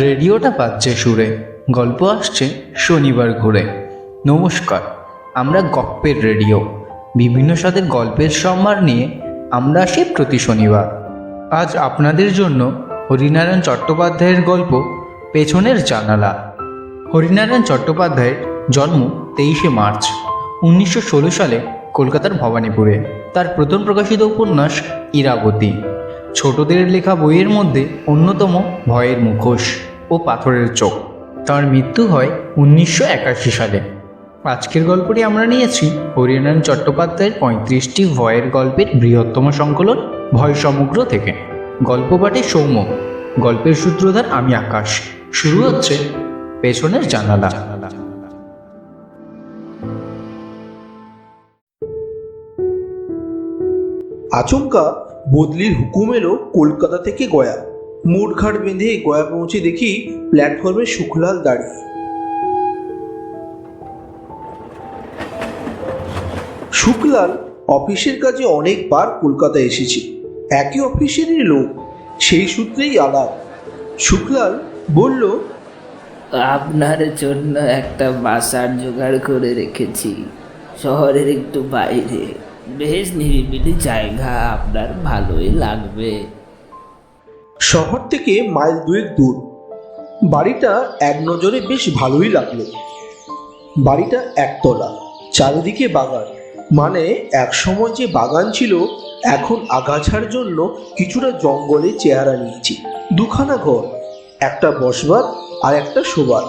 রেডিওটা পাচ্ছে সুরে, গল্প আসছে শনিবার ঘুরে। নমস্কার, আমরা গপ্পের রেডিও। বিভিন্ন স্বাদের গল্পের সম্ভার নিয়ে আমরা আসি প্রতি শনিবার। আজ আপনাদের জন্য হরিনারায়ণ চট্টোপাধ্যায়ের গল্প পেছনের জানালা। হরিনারায়ণ চট্টোপাধ্যায়ের জন্ম তেইশে মার্চ, উনিশশো ষোলো সালে কলকাতার ভবানীপুরে। তার প্রথম প্রকাশিত উপন্যাস ইরাবতী। ছোটদের লেখা বইয়ের মধ্যে অন্যতম ভয়ের মুখোশ। ও পাথরের চোখ। তার মৃত্যু হয় উনিশশো একাশি সালে। আজকের গল্পটি আমরা নিয়েছি হরিনারায়ণ চট্টোপাধ্যায়ের পঁয়ত্রিশটি ভয়ের গল্পের বৃহত্তম সংকলন ভয় সমগ্র থেকে। গল্প পাঠে সৌম্য, গল্পের সূত্রধার আমি আকাশ। শুরু হচ্ছে পেছনের জানালা। আচমকা বদলির হুকুম এলো কলকাতা থেকে গয়া। মোটঘাট বেঁধে গয়া পৌঁছে দেখি প্ল্যাটফর্মে সুখলাল দাঁড়িয়ে। সুখলাল অফিসের কাজে অনেকবার কলকাতা এসেছে। একই অফিসেরই লোক, সেই সূত্রেই আলাপ। সুখলাল বলল, আপনার জন্য একটা বাসার জোগাড় করে রেখেছি। শহরের একটু বাইরে। বেশ নিরিবিলি জায়গা, আপনার ভালোই লাগবে। শহর থেকে মাইল দুয়েক দূর। বাড়িটা এক নজরে বেশ ভালোই লাগল। বাড়িটা একতলা, চারিদিকে বাগান। মানে এক সময় যে বাগান ছিল, এখন আগাছার জন্য কিছুটা জঙ্গলে চেহারা নিয়েছে। দুখানা ঘর, একটা বসবার আর একটা শোবার।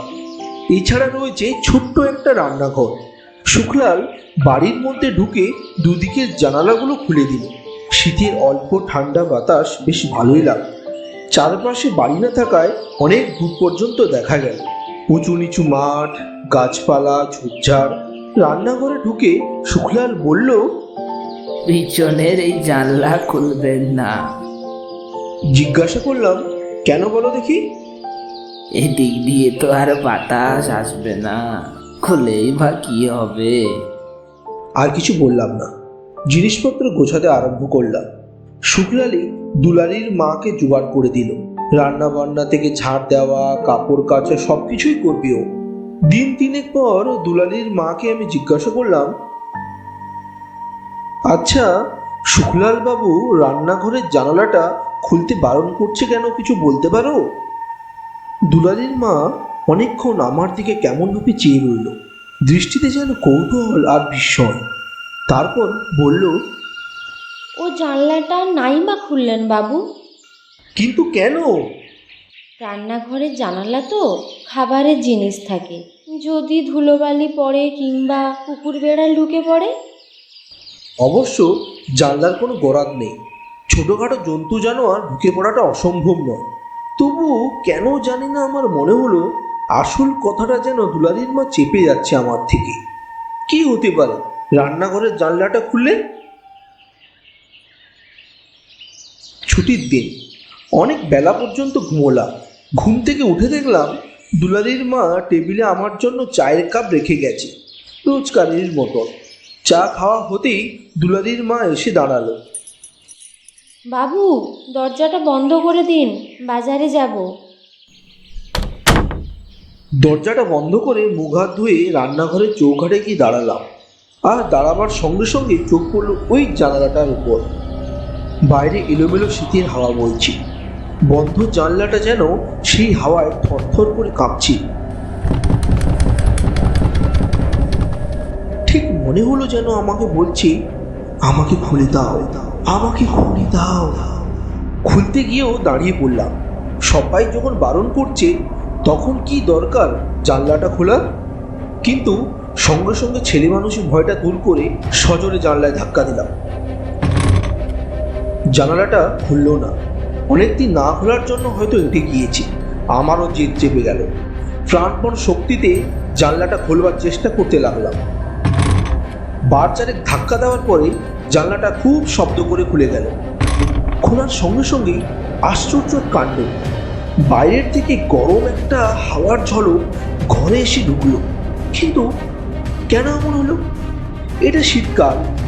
এছাড়া রয়েছে ছোট্ট একটা রান্নাঘর। শুক্লাল বাড়ির মধ্যে ঢুকে দুদিকের জানালাগুলো খুলে দিল। শীতের অল্প ঠান্ডা বাতাস বেশ ভালোই লাগল। চারপাশে বাড়ি না থাকায় অনেক দূর পর্যন্ত দেখা গেল। উঁচু নিচু মাঠ গাছপালা ঝোপঝাড়। রান্নাঘরে ঢুকে শুক্লাল বলল পিছনের এই জানলা খুলবেন না। জিজ্ঞাসা করলাম কেন বলো দেখি? এদিক দিয়ে তো আর বাতাস আসবে না। খুলেই বা কি হবে? আর কিছু বললাম না। জিনিসপত্র গোছাতে আরম্ভ করলাম। শুক্লালি দুলালির মাকে জোগাড় করে দিল। রান্না বান্না থেকে ঝাড় দেওয়া, কাপড় কাচা সব কিছুই করবি ও। দিন তিনেক পর দুলালির মাকে আমি জিজ্ঞাসা করলাম আচ্ছা শুক্লাল বাবু, রান্নাঘরের জানালাটা খুলতে বারণ করছে কেন, কিছু বলতে পারো? দুলালির মা অনেকক্ষণ আমার দিকে কেমনভাবে চেয়ে রইল। দৃষ্টিতে যেন কৌতূহল আর বিস্ময়। তারপর বলল ও জানলাটা নাই বা খুললেন বাবু। কিন্তু কেন? রান্নাঘরের জানালা তো খাবারের জিনিস থাকে। যদি ধুলোবালি পড়ে কিংবা কুকুর বেড়াল ঢুকে পড়ে? অবশ্য জানলার কোনো গরাদ নেই। ছোটোখাটো জন্তু জানোয়ার ঢুকে পড়াটা অসম্ভব নয়। তবু কেন জানি না আমার মনে হলো আসল কথাটা যেন দুলালির মা চেপে যাচ্ছে আমার থেকে। কি হতে পারে? রান্নাঘরের জানলাটা খুললে ছুটির দিন। অনেক বেলা পর্যন্ত ঘুমোলাম। ঘুম থেকে উঠে দেখলাম দুলালির মা টেবিলে আমার জন্য চায়ের কাপ রেখে গেছে রোজকারের মতন চা খাওয়া হতেই দুলালির মা এসে দাঁড়াল। বাবু দরজাটা বন্ধ করে দিন বাজারে যাব। দরজাটা বন্ধ করে মুখ হাত ধুয়ে রান্নাঘরের চৌঘাটে গিয়ে দাঁড়ালাম। আর দাঁড়াবার সঙ্গে সঙ্গে চোখ পড়ল ওই জানালাটার উপর। বাইরে এলোমেলো শীতের হাওয়া বইছে। বন্ধ জানলাটা যেন সেই হাওয়ায় থরথর করে কাঁপছে। ঠিক মনে হলো যেন আমাকে বলছে, আমাকে খুলে দাও, আমাকে খুলে দাও। খুলতে গিয়েও দাঁড়িয়ে পড়লাম। সবাই যখন বারণ করছে, তখন কি দরকার জানলাটা খোলার? কিন্তু সঙ্গে সঙ্গে ছেলে মানুষের ভয়টা দূর করে সজোরে জানলায় ধাক্কা দিলাম। জানালাটা খুললো না। অনেকদিন না খোলার জন্য হয়তো এঁটে গিয়েছে। আমারও জেদ চেপে গেল। প্রাণপণ শক্তিতে জানলাটা খোলবার চেষ্টা করতে লাগলাম। বার চারেক ধাক্কা দেওয়ার পরে জানলাটা খুব শব্দ করে খুলে গেল। খোলার সঙ্গে সঙ্গেই আশ্চর্য কাণ্ড। বাইরের থেকে গরম একটা হাওয়ার ঝলক ঘরে এসে ঢুকলো। কিন্তু কেন এমন হলো? এটা শীতকাল।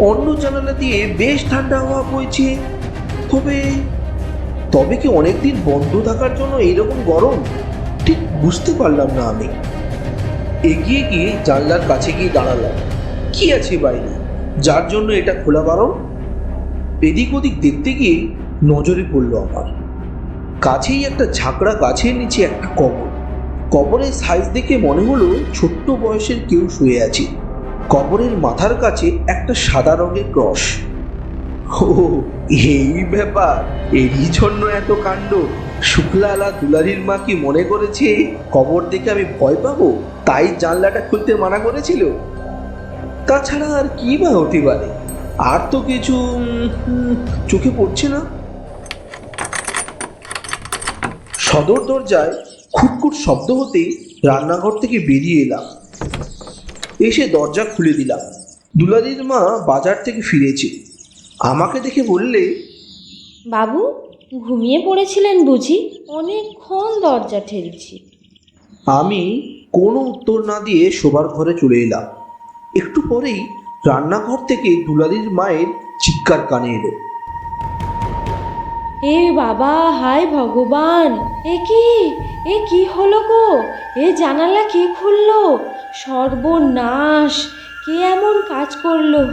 অন্য জানালা দিয়ে বেশ ঠান্ডা হওয়া বইছে। তবে তবে কি অনেকদিন বন্ধ থাকার জন্য এইরকম গরম? ঠিক বুঝতে পারলাম না আমি। এগিয়ে গিয়ে জানলার কাছে গিয়ে দাঁড়ালাম। কি আছে বাইরে? যার জন্য এটা খোলা বারণ এদিক ওদিক দেখতে গিয়ে নজরে পড়ল আমার। কাছেই একটা ঝাঁকড়া গাছের নিচে একটা কবর। কবরের সাইজ দেখে মনে হলো ছোট্ট বয়সের কেউ শুয়ে আছে। কবরের মাথার কাছে একটা সাদা রঙের ক্রস। ও, এই ব্যাপার, এরই জন্য এত কাণ্ড। শুক্লালা দুলারির মা কি মনে করেছে, কবর দেখে আমি ভয় পাবো? তাই জানলাটা খুলতে মানা করেছিল। তাছাড়া আর কি বা হতে পারে? আর তো কিছু চোখে পড়ছে না। সদর দরজায় খুটখুট শব্দ হতেই রান্নাঘর থেকে বেরিয়ে এলাম। এসে দরজা খুলে দিলাম। দুলাদির মা বাজার থেকে ফিরেছে। আমাকে দেখে বললে বাবু ঘুমিয়ে পড়েছিলেন বুঝি? অনেকক্ষণ দরজা ঠেলছি। আমি কোনো উত্তর না দিয়ে শোবার ঘরে চলে এলাম। একটু পরেই রান্নাঘর থেকে দুলাদির মায়ের চিৎকার কানে এলো। এ বাবা হায় ভগবান! এ কি? এ কি হলো গো? এ জানালা কে খুললো? সর্বনাশ। কে এমন কাজ করল?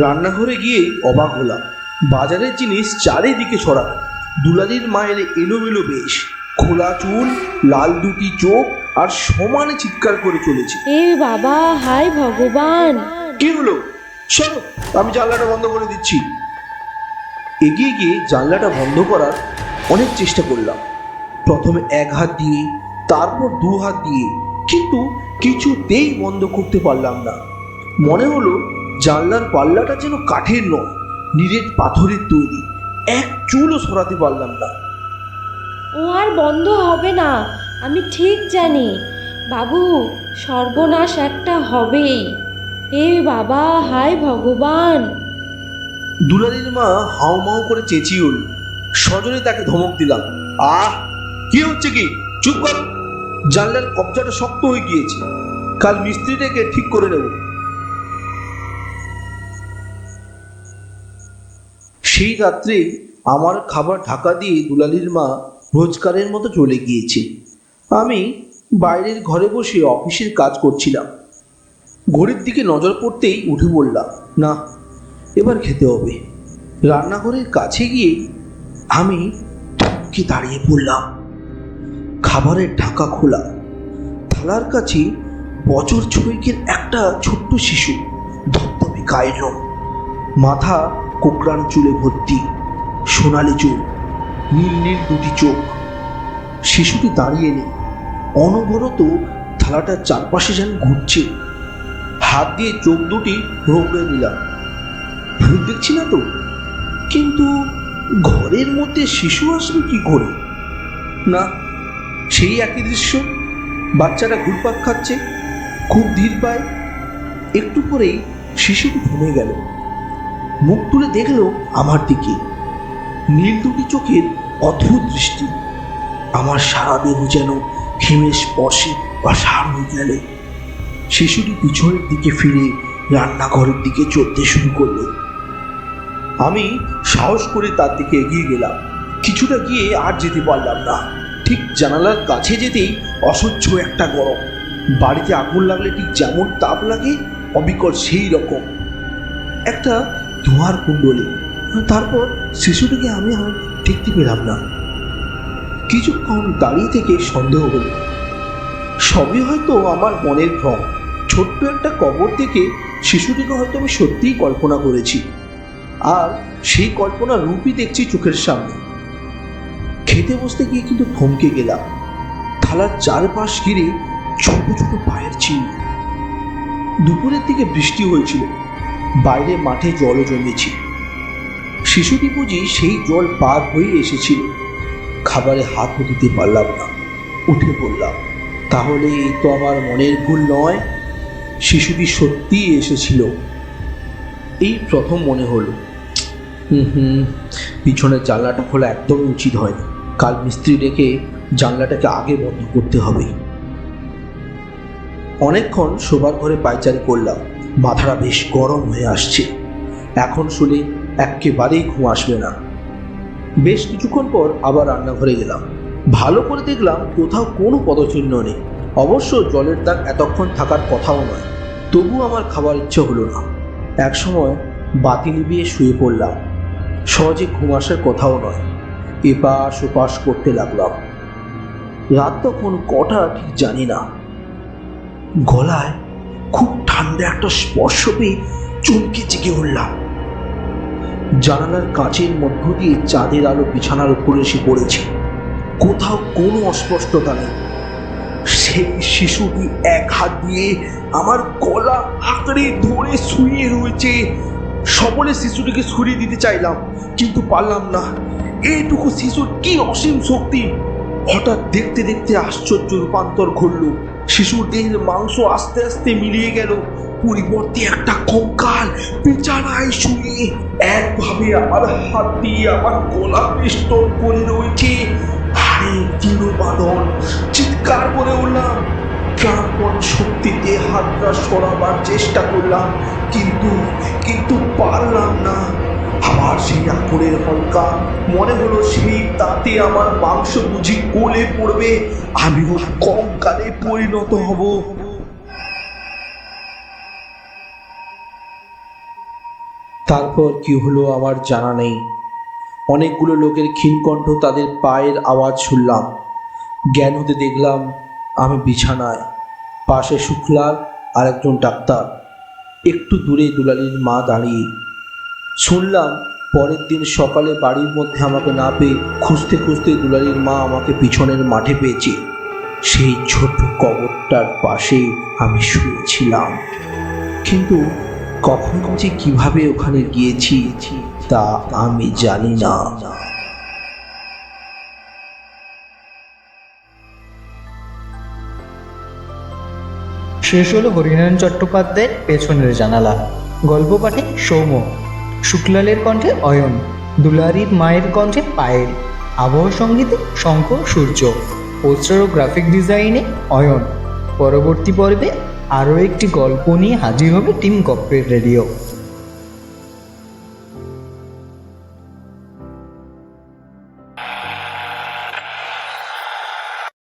রান্নাঘরে গিয়ে অবাক হলাম। বাজারের জিনিস চারিদিকে ছড়া দুলাদির মায়ের এলোমেলো বেশ। খোলা চুল লাল দুটি চোখ আর সমানে চিৎকার করে চলেছে। এ বাবা হায় ভগবান! কি হলো? চলো আমি জানলাটা বন্ধ করে দিচ্ছি। এগিয়ে গিয়ে জানলাটা বন্ধ করার অনেক চেষ্টা করলাম। প্রথমে এক হাত দিয়ে তারপর দু হাত দিয়ে কিন্তু কিছুতেই বন্ধ করতে পারলাম না। মনে হলো জানলার পাল্লাটা যেন কাঠের নয় নিরেট পাথরের তৈরি। এক চুলও সরাতে পারলাম না। ও আর বন্ধ হবে না আমি ঠিক জানি। বাবু সর্বনাশ একটা হবেই। এ বাবা হায় ভগবান! দুলাদির মা হাও মাও করে চেঁচিয়ে উঠল। সজনে তাকে ধমক দিলাম আহ কি হচ্ছে কি? চুপ কর। জানলার কবজাটা শক্ত হয়ে গিয়েছে। কাল মিস্ত্রিটাকে ঠিক করে নেব। সেই রাত্রে আমার খাবার ঢাকা দিয়ে দুলালির মা রোজকারের মতো চলে গিয়েছে। আমি বাইরের ঘরে বসে অফিসের কাজ করছিলাম। ঘড়ির দিকে নজর পড়তেই উঠে পড়লাম না, এবার খেতে হবে। রান্নাঘরের কাছে গিয়ে আমি থমকে দাঁড়িয়ে পড়লাম। খাবারের ঢাকা খোলা। থালার কাছে বছর ছয়েকের একটা ছোট্ট শিশু, ধপধপে গায়ের রং। মাথা কোকড়ানো চুলে ভর্তি, সোনালি চুল, নীল নীল দুটি চোখ। শিশুটি দাঁড়িয়ে নেই অনবরত থালাটার চারপাশে যেন ঘুরছে। হাত দিয়ে চোখ দুটি রোগড়ে নিলাম। ভুল দেখছি না তো? কিন্তু ঘরের মধ্যে শিশু আসবে কি করে? না সেই একই দৃশ্য? বাচ্চাটা ঘুরপাক খাচ্ছে, খুব ধীর পায়। একটু পরেই শিশুটি থেমে গেল। মুখ তুলে দেখল আমার দিকে। নীল দুটি চোখের অদ্ভুত দৃষ্টি। আমার সারা দেহ যেন হিমের স্পর্শে অসার হয়ে গেল। শিশুটি পিছনের দিকে ফিরে রান্নাঘরের দিকে চলতে শুরু করল। আমি সাহস করে তার দিকে এগিয়ে গেলাম। কিছুটা গিয়ে আর যেতে পারলাম না। ঠিক জানালার কাছে যেতেই অসহ্য একটা গরম। বাড়িতে আগুন লাগলে ঠিক যেমন তাপ লাগে, অবিকল সেই রকম। একটা ধোঁয়ার কুণ্ডলি। তারপর শিশুটিকে আমি আর দেখতে পেলাম না। কিছুক্ষণ দাঁড়িয়ে থেকে সন্দেহ হলো। সবই হয়তো আমার মনের ভ্রম। ছোট্ট একটা কবর থেকে শিশুটিকে হয়তো আমি সত্যিই কল্পনা করেছি। আর সেই কল্পনা রূপই দেখছি চোখের সামনে। খেতে বসতে গিয়ে কিন্তু থমকে গেলাম। থালার চারপাশ ঘিরে ছোট ছোট পায়ের চিহ্ন। দুপুরের দিকে বৃষ্টি হয়েছিল। বাইরে মাঠে জলও জমেছে। শিশুটি বুঝি সেই জল পার হয়ে এসেছিল। খাবারে হাতও দিতে পারলাম না। উঠে পড়লাম। তাহলে এই তো আমার মনের ভুল নয়। শিশুটি সত্যিই এসেছিল। এই প্রথম মনে হলো। হুম হুম, পিছনের জানলাটা খোলা একদমই উচিত হয়নি। কাল মিস্ত্রি ডেকে জানলাটাকে আগে বন্ধ করতে হবে। অনেকক্ষণ শোবার ঘরে পায়চারি করলাম। মাথাটা বেশ গরম হয়ে আসছে। এখন শুলে একেবারেই ঘুম আসবে না। বেশ কিছুক্ষণ পর আবার রান্নাঘরে গেলাম। ভালো করে দেখলাম কোথাও কোনো পদচিহ্ন নেই। অবশ্য জলের দাগ এতক্ষণ থাকার কথাও নয়। তবু আমার খাবার ইচ্ছে হলো না। একসময় বাতি নিভিয়ে শুয়ে পড়লাম। সহজে ঘুম আসার কথাও নয়। এপাশ ওপাশ করতে লাগলাম রাত তখন কটা ঠিক জানি না। গলায় খুব ঠান্ডা একটা স্পর্শ পেয়ে চমকে জেগে উঠলাম। জানালার কাঁচের মধ্য দিয়ে চাঁদের আলো বিছানার উপরে এসে পড়েছে। কোথাও কোনো অস্পষ্টতা নেই। সেই শিশুটি এক হাত দিয়ে আমার গলা আঁকড়ে ধরে শুয়ে রয়েছে। সকলে শিশুটিকে সরিয়ে দিতে চাইলাম, কিন্তু পারলাম না। এইটুকু শিশুর কি অসীম শক্তি? হঠাৎ দেখতে দেখতে আশ্চর্য রূপান্তর ঘটল। শিশুর দেহের মাংস আস্তে আস্তে মিলিয়ে গেল। পরিবর্তে একটা কঙ্কাল বিছানায় শুয়ে একভাবে আমার হাত দিয়ে আমার গলা পিষ্টল করে রয়েছে। আরে তিরুবাদন চিৎকার করে উঠলাম প্রাণপণ শক্তিতে হাতটা সরাবার চেষ্টা করলাম, কিন্তু কিন্তু পারলাম না। আবার সেই আগুনের হলকা, মনে হলো সেই তাতে আমার মাংস বুঝি গলে পড়বে, আমিও কঙ্কালে পরিণত হব। তারপর কি হলো আমার জানা নেই। অনেকগুলো লোকের ক্ষীণকণ্ঠ তাদের পায়ের আওয়াজ শুনলাম। জ্ঞান হতে দেখলাম আমি বিছানায়, পাশে শুক্লাল আর একজন ডাক্তার। একটু দূরে দুলালির মা দাঁড়িয়ে। শুনলাম পরের দিন সকালে বাড়ির মধ্যে আমাকে না পেয়ে খুঁজতে খুঁজতে দুলালির মা আমাকে পিছনের মাঠে পেয়েছে। সেই ছোট কবরটার পাশে আমি শুয়েছিলাম। কিন্তু কখন যে কীভাবে ওখানে গিয়েছি তা আমি জানি না। শেষ হলো হরিনারায়ণ চট্টোপাধ্যায়ের পেছনের জানালা। গল্প পাঠে সৌম শুক্লালের কণ্ঠে অয়ন, দুলারির মায়ের কণ্ঠে পায়েল, আবহ সঙ্গীতে শঙ্খ, সূর্য, পোস্টার ও গ্রাফিক ডিজাইনে অয়ন। পরবর্তী পর্বে আরও একটি গল্প নিয়ে হাজির হবে টিম গপ্পের রেডিও।